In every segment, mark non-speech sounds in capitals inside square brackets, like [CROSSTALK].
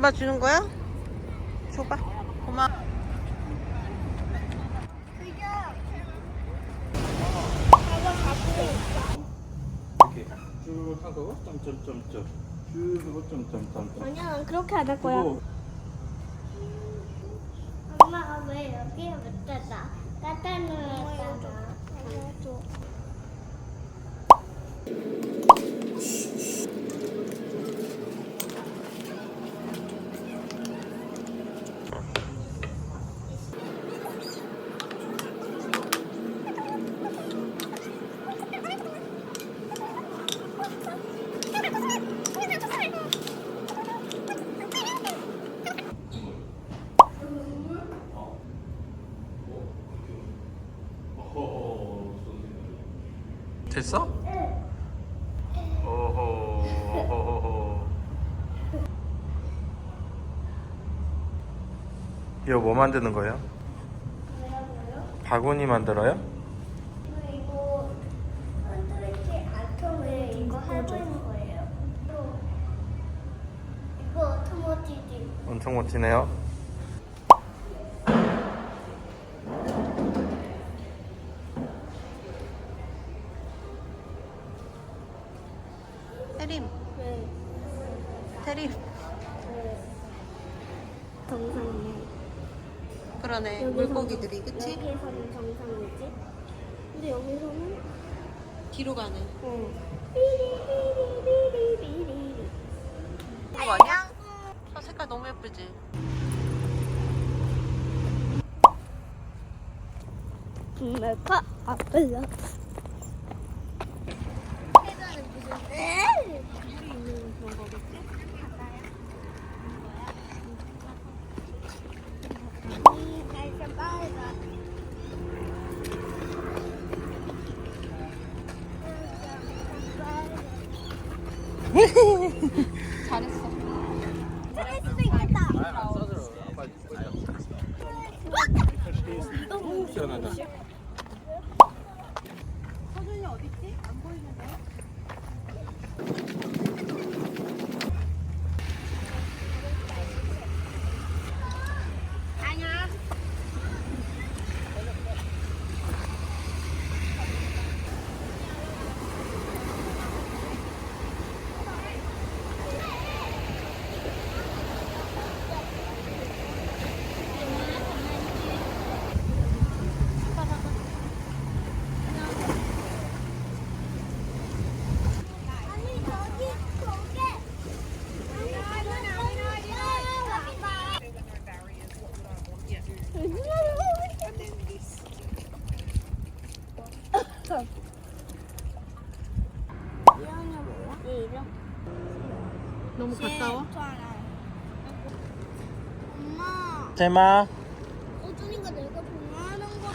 엄마 주는 거야? 줘봐. 고마. 이렇게 쭉 하고 점점점점 쭉 하고 점점점점 아니야, 난 그렇게 안 할 거야. 그리고 엄마가 왜 여기에 놓았잖아. 알려줘. 됐어? 오호 이거 뭐 만드는 거예요? 바구니 만들어요? 이거 흔들지 않게 이거 하고 있는 거예요. 이거 토마티지. 엄청 멋지네요 태림, 네. 태림. 정상이야. 그러네. 물고기들이, 그치? 여기에서는 정상이지. 근데 여기서는 뒤로 가네. 어. 삐리삐리삐리삐리. 이거 아니야? 저 색깔 너무 예쁘지? 메카 아플라. 해변은 무슨 물이 있는 그런 거겠지? 바다야? 이 날씨 빨라. 잘했어. 스트레스 있겠다. 시원하다 서준이 어딨지? 안 보이는데? 아니야. 아니 저기 저게 아니 아니 아니 이형이 뭐야? 얘 이름? 너무 가까워? 엄마 제마 내가 좋아하는 거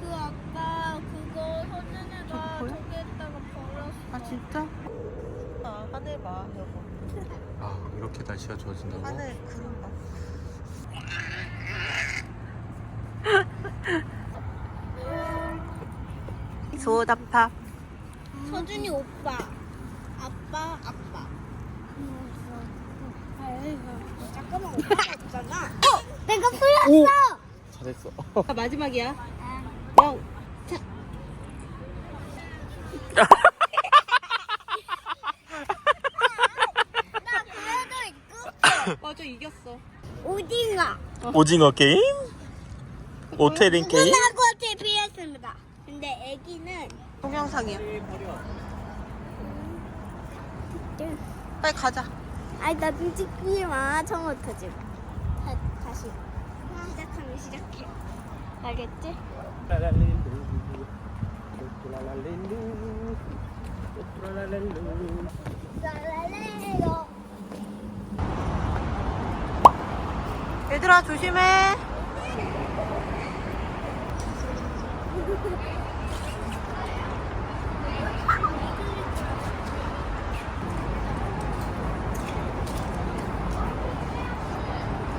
그 아까 그거 서준이가 저거 보여? 저기에다가 버렸어 아, 진짜? 아, 하늘 봐, 여보. 아 이렇게 날씨가 좋아진다고? 하늘 구름 봐. 소다파. 서준이 오빠 아빠 아빠 잠깐만 오빠가 없잖아 어! 내가 풀렸어 잘했어 [LAUGHS] 아, 마지막이야. 영. 나 그래도 있고 맞아, 이겼어. 오징어 오징어 게임? 오태린 게임? 근데 애기는 동영상이야. 빨리 가자. 아니 나 찍지 마 처음부터 지금 다, 다시 시작하면 시작해 알겠지? 얘들아, 조심해.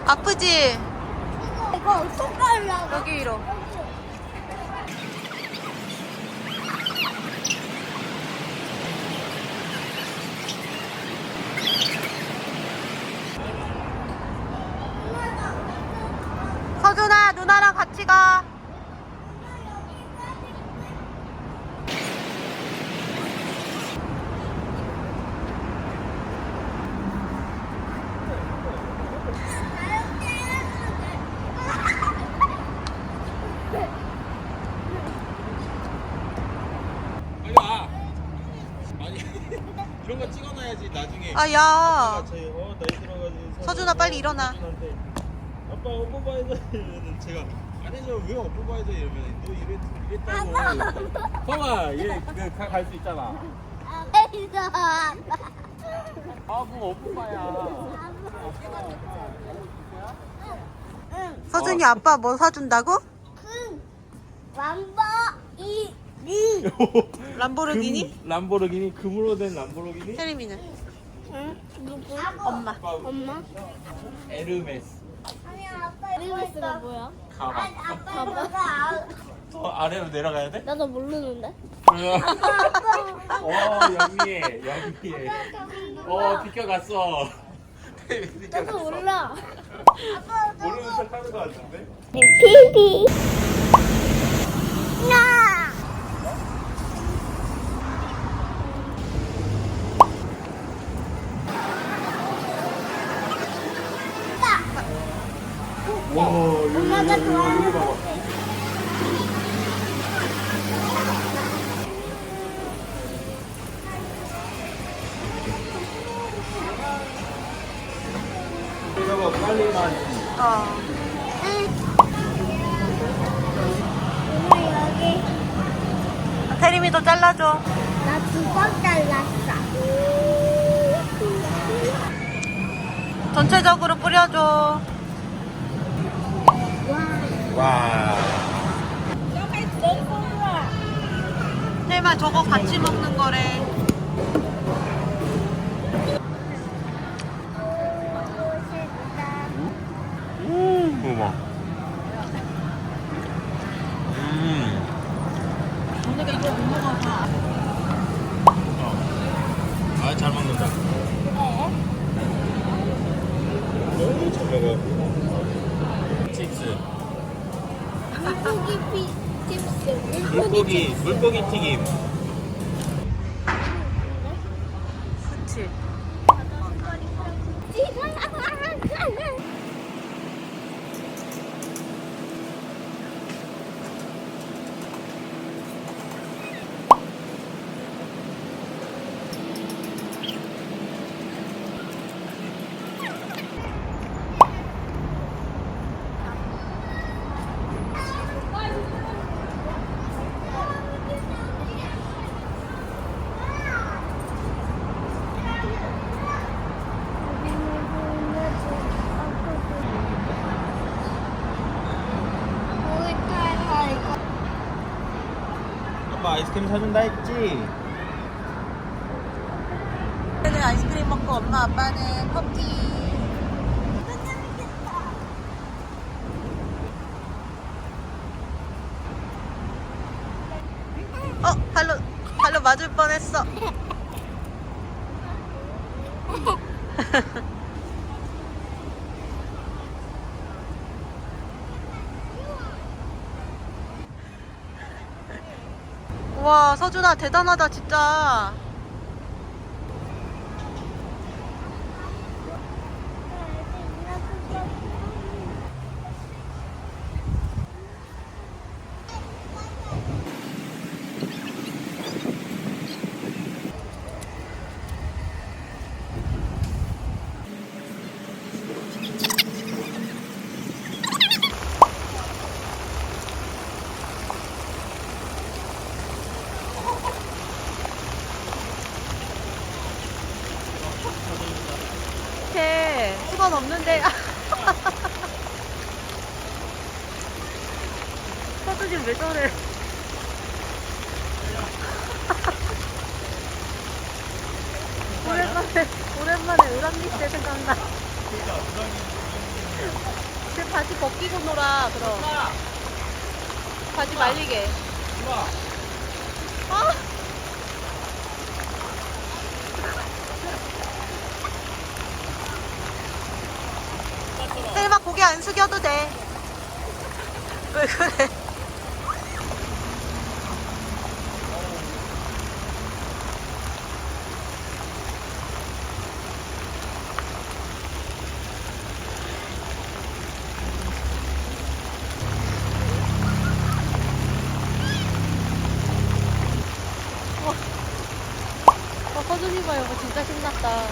아프지? 이거 손가락 여기 위로. 이런 거 찍어놔야지 나중에. 아, 야. 저희 어 나이 들어가지고 서준아, 빨리 일어나. 서준한테, 아빠 오빠 봐야죠 이러면 제가 아니죠 왜 오빠 봐야죠 이러면 너 이랬 이랬다고. 봐봐 얘그갈 수 있잖아. 아빠. 아뭐 오빠야. 응. 서준이 아빠 뭐 사준다고? [LAUGHS] 람보르기니? 금, 람보르기니 금으로 된 람보르기니. 세림이는? 응. 누구? 엄마. 엄마. 에르메스. 아니 아빠 에르메스가 뭐야? 가방. 아빠가 더 아래로 내려가야 돼? 나도 모르는데. 어 영미해 영미해. 어 비켜갔어. 나도 비켜갔어. 몰라. 모르는 척 하는 거 같은데? 피피. 야. 어. 엄마 여기 세림이도 잘라줘. 나 두 번 잘랐어. 전체적으로 뿌려줘. 와. 와. 세림아, 저거 같이 먹는 거래. 음. 어머. 음. 언니가 이거 못 먹어서. 어. 아, 잘 먹는다. 너무 잘 먹어. 칩스. 물고기 피 칩스. 물고기, 물고기 튀김. 그치. 엄마 아이스크림 사준다 했지? 얘는 아이스크림 먹고 엄마 아빠는 커피. 어, 발로 발로 맞을 뻔했어. 와, 서준아 대단하다 진짜. 이렇게 수건 없는데. 서준이 왜 저래? [LAUGHS] 오랜만에 오랜만에 으람미때 생각나. [LAUGHS] 그 바지 벗기고 놀아 그럼. 바지 말리게. 아. 셀마 고개 안 숙여도 돼. 왜 그래? 어, 서준이 서준이 봐 여보 진짜 신났다.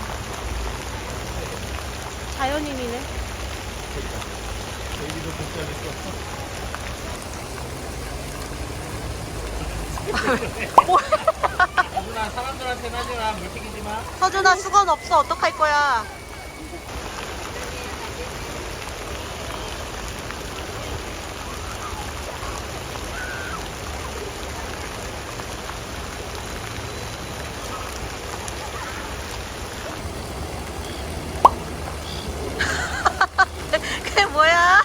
자연인이네. 여기도 복잡했어. 누나 사람들한테 하지 마. 물 튀기지 마. 서준아 수건 없어 어떡할 거야? 그게 뭐야?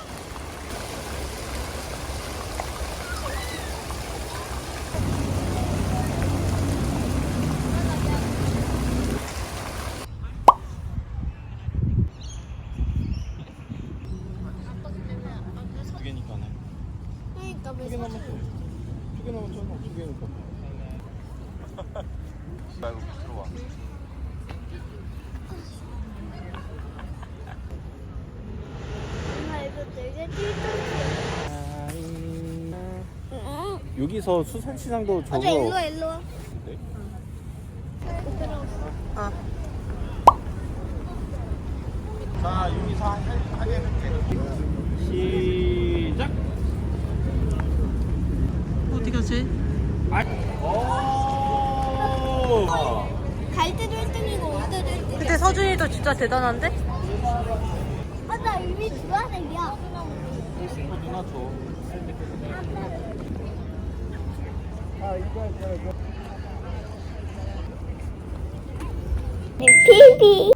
두 개니까네. 그러니까 왜 두개 남았어. 두개 남았잖아. 두 개니까. 말고 들어와. 엄마 이거 되게 찔끔 응. 여기서 수산시장도 저거. 어제 일로 와 일로 와. 네? 어. 자, 여기서 하- 하게 해볼게. 시작. 어디 가지? 오. 갈 때도 1등이고 올 때도 1등이야. 근데 서준이도 진짜 대단한데? 아, 나 이미 주황색이야. 이거 누나 줘. 피비.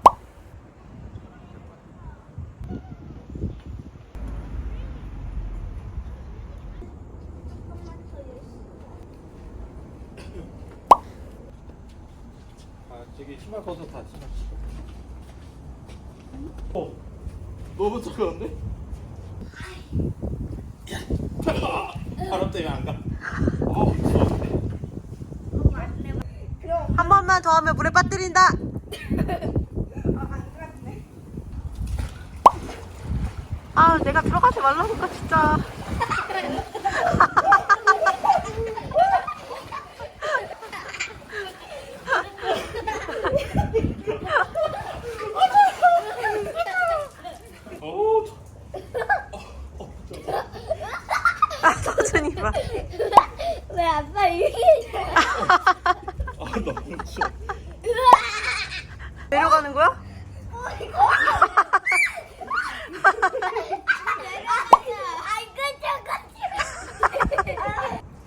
아, 저기 신발 벗어 다 신발. 어, 너무 차가운데? 야, 바람 때문에 안 가. 어, 무서운데. 한 번만 더 하면 물에 빠뜨린다. 아, 내가 들어가지 말라니까 진짜. 아, 서준이 봐. 왜 아빠 이렇게? 아, 너무 추워. 내려가는 거야?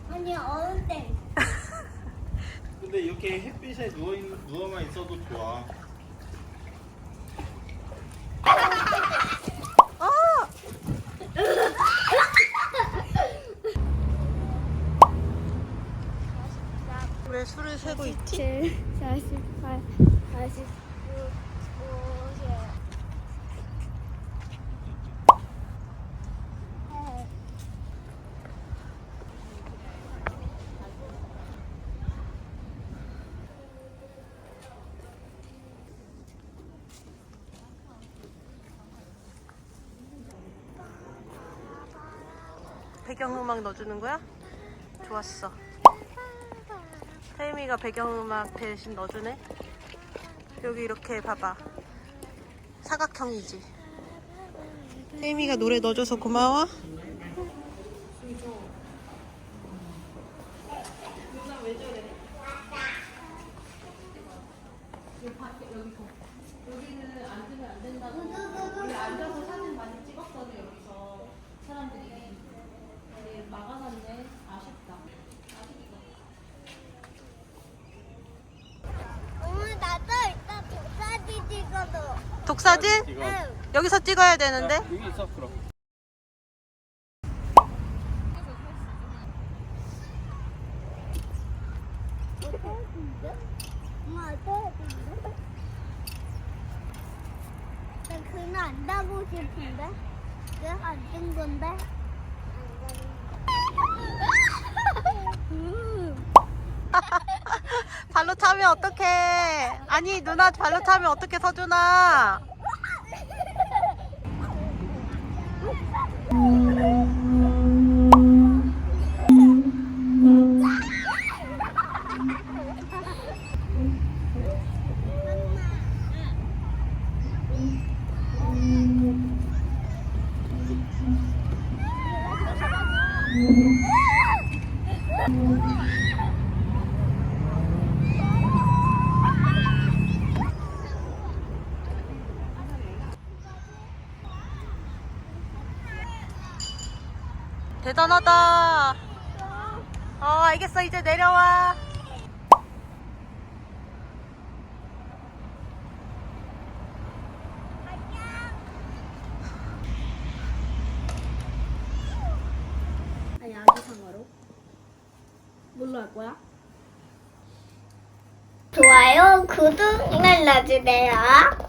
아니 어른 때. 근데 이렇게 햇빛에 누워 있, 누워만 있어도 좋아. 아! 왜 술을 세고 있지? 7, 48, 49, 50. 배경음악 넣어주는 거야? 좋았어. 태임이가 배경음악 대신 넣어주네. 여기 이렇게 봐봐. 사각형이지. 태임이가 노래 넣어줘서 고마워. 엄마 나도 이따 독사진 찍어도. 독사진? 여기서 찍어야 되는데. 야, 여기 있어 그럼. 엄마 어떡해? 나 그는 안 가고 싶은데? 내가 안뜬 건데? 음. 발로 타면 어떡해. 아니, 누나 발로 타면 어떡해, 서준아. 대단하다. 어, 알겠어. 이제 내려와. 아니 아기 상어로 뭘로 할 거야? 좋아요 구독 눌러주세요